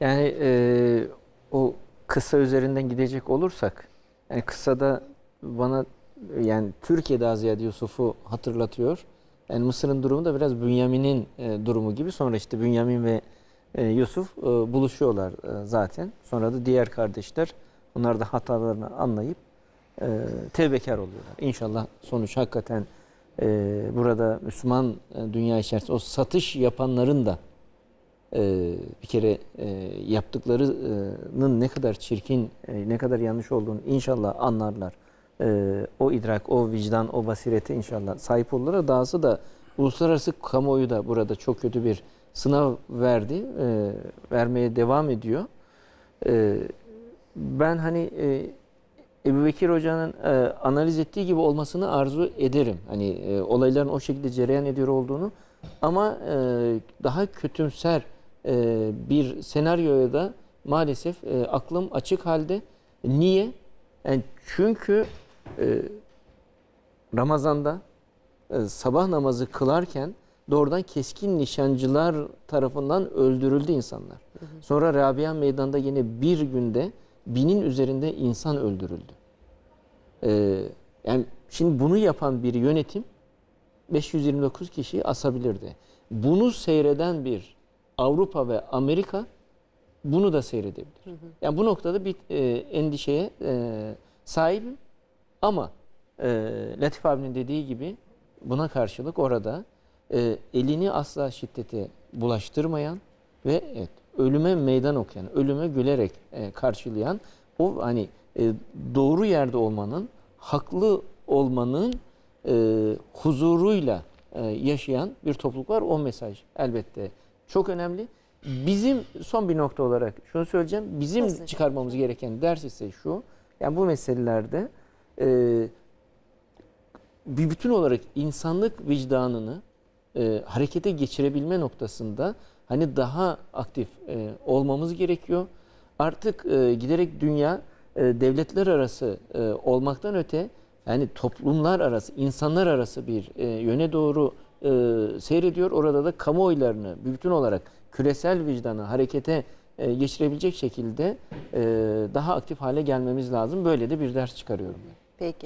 Yani e, o kısa üzerinden gidecek olursak, yani kısada bana yani Türkiye daha ziyade Yusuf'u hatırlatıyor. Yani Mısır'ın durumu da biraz Bünyamin'in e, durumu gibi. Sonra işte Bünyamin ve e, Yusuf e, buluşuyorlar e, zaten. Sonra da diğer kardeşler onlar da hatalarını anlayıp e, tevbekar oluyorlar. İnşallah sonuç hakikaten e, burada Müslüman e, dünya içerisinde o satış yapanların da e, bir kere e, yaptıklarının ne kadar çirkin, e, ne kadar yanlış olduğunu inşallah anlarlar. E, o idrak, o vicdan, o basirete inşallah sahip olurlar. Dahası da uluslararası kamuoyu da burada çok kötü bir sınav verdi, e, vermeye devam ediyor. E, ben hani Ebu Bekir Hoca'nın analiz ettiği gibi olmasını arzu ederim. Hani olayların o şekilde cereyan ediyor olduğunu. Ama daha kötümser e, bir senaryoya da maalesef e, aklım açık halde. Niye? Yani çünkü e, Ramazan'da e, sabah namazı kılarken doğrudan keskin nişancılar tarafından öldürüldü insanlar. Sonra Rabia Meydan'da yine bir günde binin üzerinde insan öldürüldü. Ee, yani şimdi bunu yapan bir yönetim 529 kişiyi asabilirdi. Bunu seyreden bir Avrupa ve Amerika bunu da seyredebilir. Yani bu noktada bir e, endişeye e, sahibim. Ama e, Latif abinin dediği gibi buna karşılık orada e, elini asla şiddete bulaştırmayan ve evet, ölüme meydan okuyan, ölüme gülerek e, karşılayan o hani e, doğru yerde olmanın, haklı olmanın e, huzuruyla e, yaşayan bir topluluk var. O mesaj elbette çok önemli. Bizim son bir nokta olarak şunu söyleyeceğim. Bizim Nasıl? çıkarmamız gereken ders ise şu. Yani bu meselelerde e, bir bütün olarak insanlık vicdanını e, harekete geçirebilme noktasında hani daha aktif e, olmamız gerekiyor. Artık e, giderek dünya e, devletler arası e, olmaktan öte yani toplumlar arası, insanlar arası bir e, yöne doğru e, seyrediyor. Orada da kamuoylarını bütün olarak küresel vicdanı harekete e, geçirebilecek şekilde e, daha aktif hale gelmemiz lazım. Böyle de bir ders çıkarıyorum. Peki.